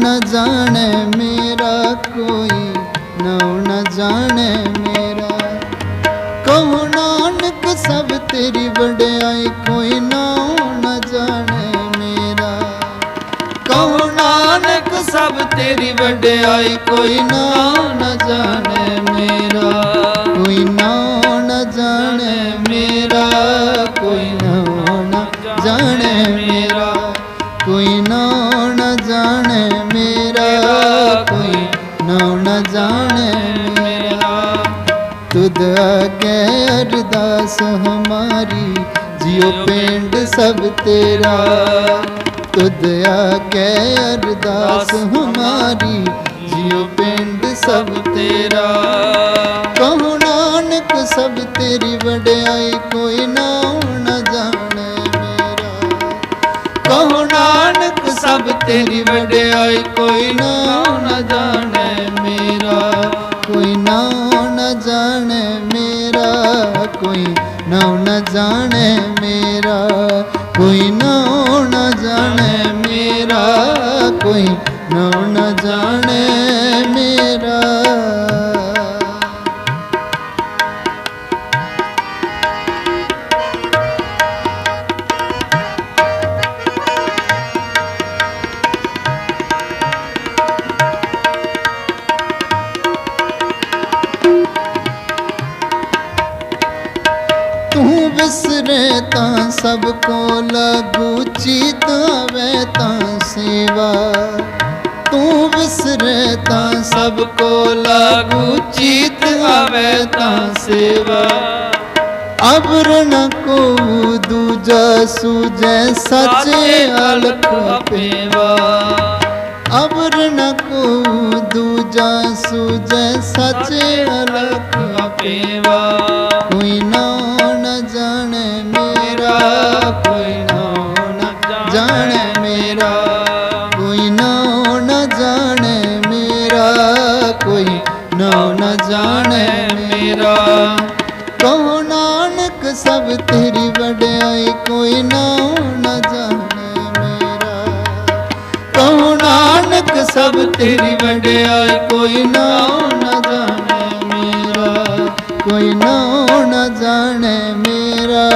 न जाने मेरा कोई नाम न जाने मेरा कहो नानक सब तेरी बड़ाई कोई नाम न जाने मेरा कहो नानक सब तेरी बड़ाई कोई नाम न जाने तुद आगे अरदास हमारी जियो पिंड सब तेरा तुद आगे अरदास हमारी जियो पिंड सब तेरा कहो नानक सब तेरी वड्याई कोई नाम न जाने मेरा कहो नानक सब तेरी वड्याई कोई ਕੋਈ ਨਾਉ ਨ ਜਾਣੇ ਮੇਰਾ ਕੋਈ ਨਾਉ ਨ ਜਾਣੇ ਮੇਰਾ ਕੋਈ ਨਾਉ ਨ ਜਾਣੇ ਤੂੰ ਵਿਸਰੇ ਤਾਂ ਸਭ ਕੋ ਲਾਗੂ ਚੀਤ ਆਵੇ ਤਾਂ ਸੇਵਾ। ਤੂੰ ਵਿਸਰੇ ਤਾਂ ਸਭ ਕੋ ਲਾਗੂ ਚੀਤ ਆਵੇ ਤਾਂ ਸੇਵਾ। ਅਬਰ ਨ ਕੋ ਦੂਜਾ ਸੂਜੈ ਸੱਚੇ ਅਲਖ ਆਪੇਵਾ। ਅਬਰ ਨ ਕੋ ਦੂਜਾ ਸੂਜੈ ਸੱਚੇ ਅਲਖ ਆਪੇਵਾ। ਕੋਈ ਨਾ ਨ ਜਾਣੇ ਮੇਰਾ। ਕਹੋ ਨਾਨਕ, ਸਭ ਤੇਰੀ ਵਡਿਆਈ ਕੋਈ ਨਾ ਨ ਜਾਣੇ ਮੇਰਾ। ਕਹੋ ਨਾਨਕ, ਸਭ ਤੇਰੀ ਵਡਿਆਈ ਕੋਈ ਨਾ ਨ ਜਾਣੇ ਮੇਰਾ। ਕੋਈ ਨਾ ਨ ਜਾਣੇ ਮੇਰਾ।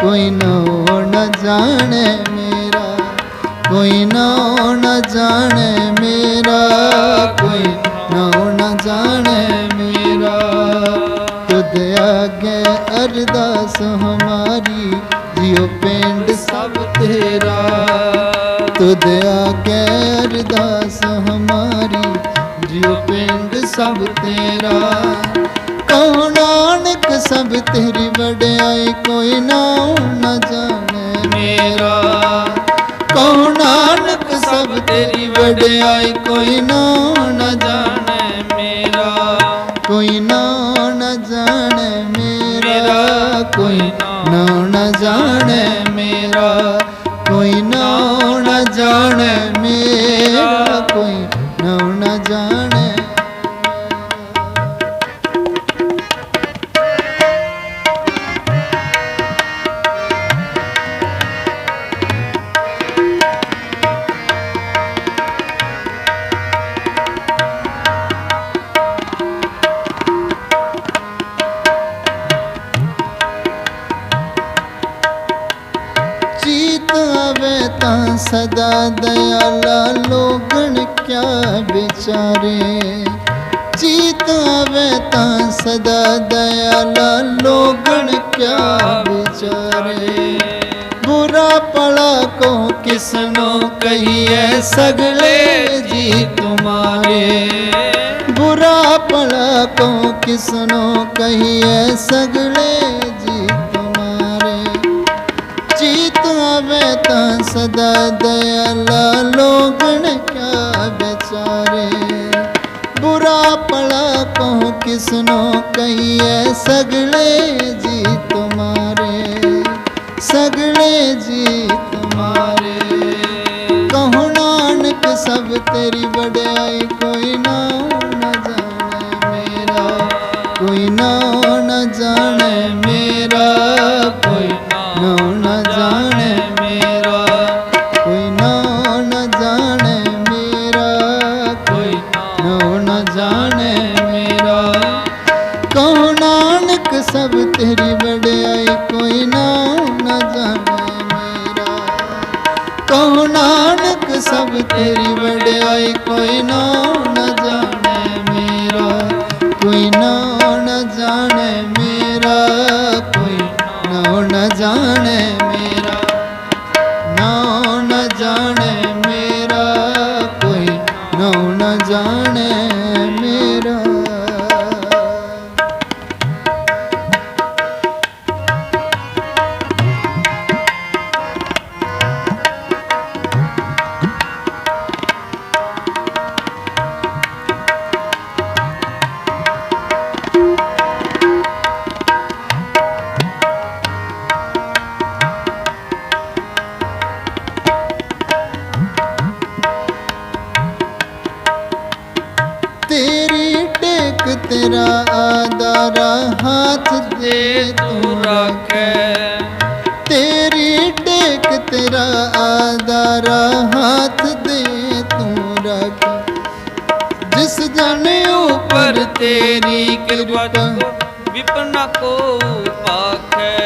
ਕੋਈ ਨਾ ਨ ਜਾਣੇ ਮੇਰਾ। ਕੋਈ ਨਾ ਨ ਜਾਣੇ ਮੇਰਾ। ਜਾਣੇ ਮੇਰਾ। ਤੁਧ ਆਗੇ ਅਰਦਾਸ ਹਮਾਰੀ, ਜਿਉ ਪਿੰਡ ਸਭ ਤੇਰਾ। ਤੁਧ ਆਗੇ ਅਰਦਾਸ ਹਮਾਰੀ, ਜਿਉ ਪਿੰਡ ਸਭ ਤੇਰਾ। ਕਹੋ ਨਾਨਕ, ਸਭ ਤੇਰੀ ਵਡਿਆਈ ਕੋਈ ਨਾ ਨ ਜਾਣੇ ਮੇਰਾ। ਕਹੋ ਨਾਨਕ, ਸਭ ਤੇਰੀ ਵਡਿਆਈ ਕੋਈ ਨਾ ਨ ਜਾਣੇ ਮੇਰਾ ਕੋਈ ਚੀਤ ਤਾਂ ਸਦਾ ਦਇਆਲਾ ਲੋਗਣ ਕਿਆ ਵਿਚਾਰੇ। ਚੀਤ ਆਵੇ ਤਾਂ ਸਦਾ ਦਇਆਲਾ ਲੋਗਣ ਕਿਆ ਵਿਚਾਰੇ। ਬੁਰਾ ਪਲਾ ਕੋ ਕਿਸਨੋ ਕਹੀਏ ਸਗਲੇ ਜੀ ਤੁਮਾਰੇ। ਬੁਰਾ ਪਲਾ ਕੋ ਕਿਸਨੋ ਕਹੀਏ ਸਗਲੇ ਤਾਂ ਸਦਾ ਦਇਆਲਾ ਲੋਗਣ ਕਿਆ ਵਿਚਾਰੇ? ਬੁਰਾ ਭਲਾ ਕੋ ਕਿਸਨੋ ਕਹੀਏ ਸਗਲੇ ਜੀ ਤੁਮਾਰੇ, ਸਗਲੇ ਜੀ ਤੁਮਾਰੇ। ਕਹੋ ਨਾਨਕ ਸਭ ਤੇਰੀ ਵਡਿਆਈ ਵਡਿਆਈ ਤੇਰਾ ਆਦਾਰਾ ਹੱਥ ਦੇ ਤੂੰ ਰੱਖੈ। ਤੇਰੀ ਟੇਕ ਤੇਰਾ ਆਦਾਰਾ ਹੱਥ ਦੇ ਤੂੰ ਰੱਖ। ਜਿਸ ਜਨ ਉੱਪਰ ਪਰ ਤੇਰੀ ਕਿਰਪਾ ਵਿਪਨਾ ਕੋ ਪਾਖੈ।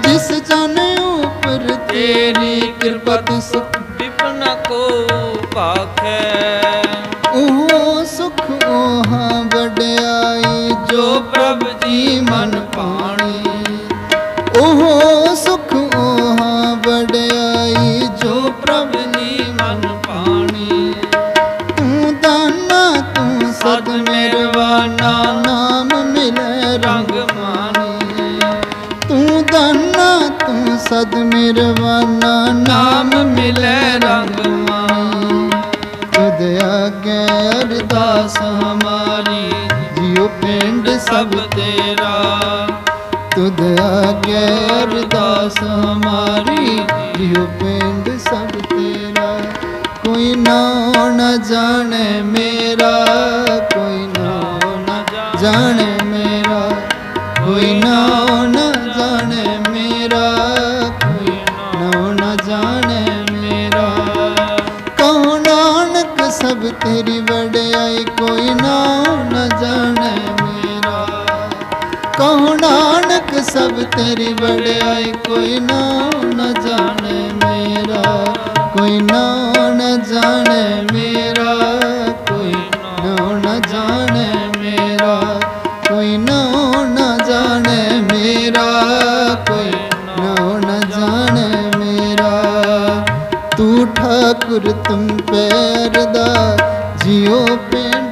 ਜਿਸ ਜਨ ਉੱਪਰ ਤੇਰੀ ਕਿਰਪਾ ਤਿਸ ਵਿਪਨਾ ਕੋ ਪਾਖੈ। ਉਹ ਸੁਖ ਉਹ ਜੋ ਪ੍ਰਭ ਜੀ ਮਨ ਪਾਣੀ ਉਹ ਸੁਖ ਉਹ ਵਡਿਆਈ ਜੋ ਪ੍ਰਭ ਜੀ ਮਨ ਪਾਣੀ। ਤੂੰ ਦਾਨਾ ਤੂੰ ਸਦ ਮਿਰਵਾਨਾ ਨਾਮ ਮਿਲੇ ਰੰਗ ਮਾਣੀ। ਤੂੰ ਦਾਨਾ ਤੂੰ ਸਦ ਮਿਰਵਾਨਾ ਨਾਮ ਮਿਲੇ ਰੰਗ ਮਾਣੀ। ਤੁਧ ਆਗੇ ਅਰਦਾਸ ਹਮਾਰੀ ਜਿਉ ਪਿੰਡ ਸਭ ਤੇਰਾ। ਤੁਧ ਆਗੇ ਅਰਦਾਸ ਹਮਾਰੀ, ਜਿਉ ਪਿੰਡ ਸਭ ਤੇਰਾ। ਕੋਈ ਨਾ ਨਾ ਜਾਣੇ ਮੇਰਾ, ਕੋਈ ਨਾ ਨਾ ਜਾਣੇ ਕਹੋ ਨਾਨਕ ਸਭ ਤੇਰੀ ਵਡਿਆਈ, ਕੋਈ ਨਾ ਨਾ ਜਾਣੇ ਮੇਰਾ, ਕੋਈ ਨਾ ਨਾ ਜਾਣੇ ਮੇਰਾ, ਕੋਈ ਨਾ ਨਾ ਜਾਣੇ ਮੇਰਾ, ਕੋਈ ਨਾ ਨਾ ਜਾਣੇ ਮੇਰਾ, ਕੋਈ ਨਾ ਨਾ ਜਾਣੇ ਮੇਰਾ। ਤੂੰ ਠਾਕੁਰ ਤੁਮ ਪੈਰਦਾ ਜਿਉ ਪਿੰਡ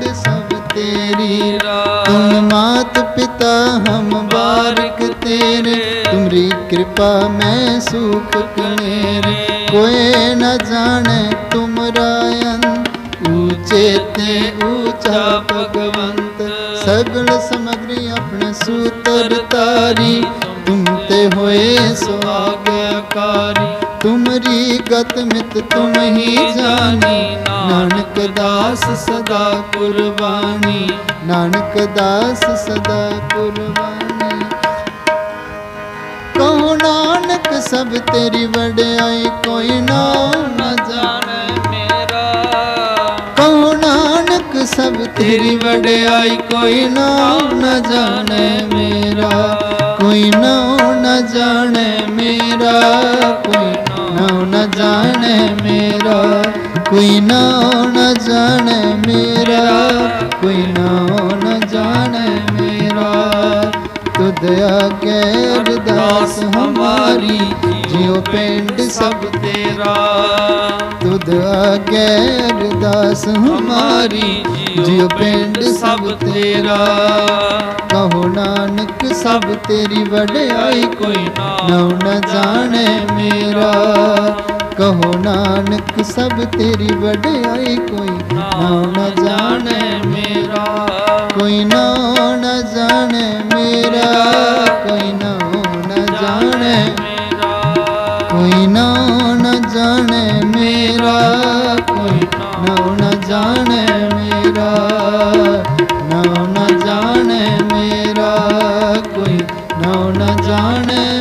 ਮਾਤ ਪਿਤਾ, ਹਮ ਬਾਰਿਕ ਤੇਰੇ। ਤੁਮਰੀ ਕਿਰਪਾ, ਮੈਂ ਸੁਖ ਕਨੇਰੇ ਕੋਏ ਨ ਜਾਣੇ ਤੁਮਰਾ ਅੰਤ। ਊਚੇ ਤੇ ਊਚਾ ਭਗਵੰਤ। ਸਗਲ ਸਮਗਰੀ ਆਪਣੇ ਸੂਤਰ ਤਾਰੀ ਤੁਮ ਤੇ ਹੋਏ ਸੁਆਗਿਆਕਾਰੀ ਤੁਮਰੀ ਗਤ ਮਿਤ ਤੁਮ ਹੀ ਜਾਣੀ। ਨਾਨਕ ਦਾਸ ਸਦਾ ਕੁਰਬਾਨੀ। ਨਾਨਕ ਦਾਸ ਸਦਾ ਕੁਰਬਾਨੀ। ਕਹੋ ਨਾਨਕ, ਸਭ ਤੇਰੀ ਵਡਿਆਈ ਕੋਈ ਨਾ ਨਾ ਜਾਣੇ ਮੇਰਾ। ਕਹੋ ਨਾਨਕ, ਸਭ ਤੇਰੀ ਵਡਿਆਈ ਕੋਈ ਨਾ ਨਾ ਜਾਣੇ ਮੇਰਾ। ਕੋਈ ਨਾ ਨਾ ਜਾਣੇ ਮੇਰਾ। ਆਗੇ ਅਰਦਾਸ ਹਮਾਰੀ ਜਿਉ ਪਿੰਡ ਸਭ ਤੇਰਾ। ਤੁਧ ਆਗੇ ਅਰਦਾਸ ਹਮਾਰੀ ਜਿਉ ਪਿੰਡ ਸਭ ਤੇਰਾ। ਕਹੋ ਨਾਨਕ ਸਭ ਤੇਰੀ ਵਡਿਆਈ ਕੋਈ ਨਾਉ ਨ ਜਾਣੇ ਮੇਰਾ। ਕਹੋ ਨਾਨਕ ਸਭ ਤੇਰੀ ਵਡਿਆਈ ਕੋਈ ਨਾਉ ਨ ਜਾਣੇ ਮੇਰਾ। ਕੋਈ ਨ মন জানে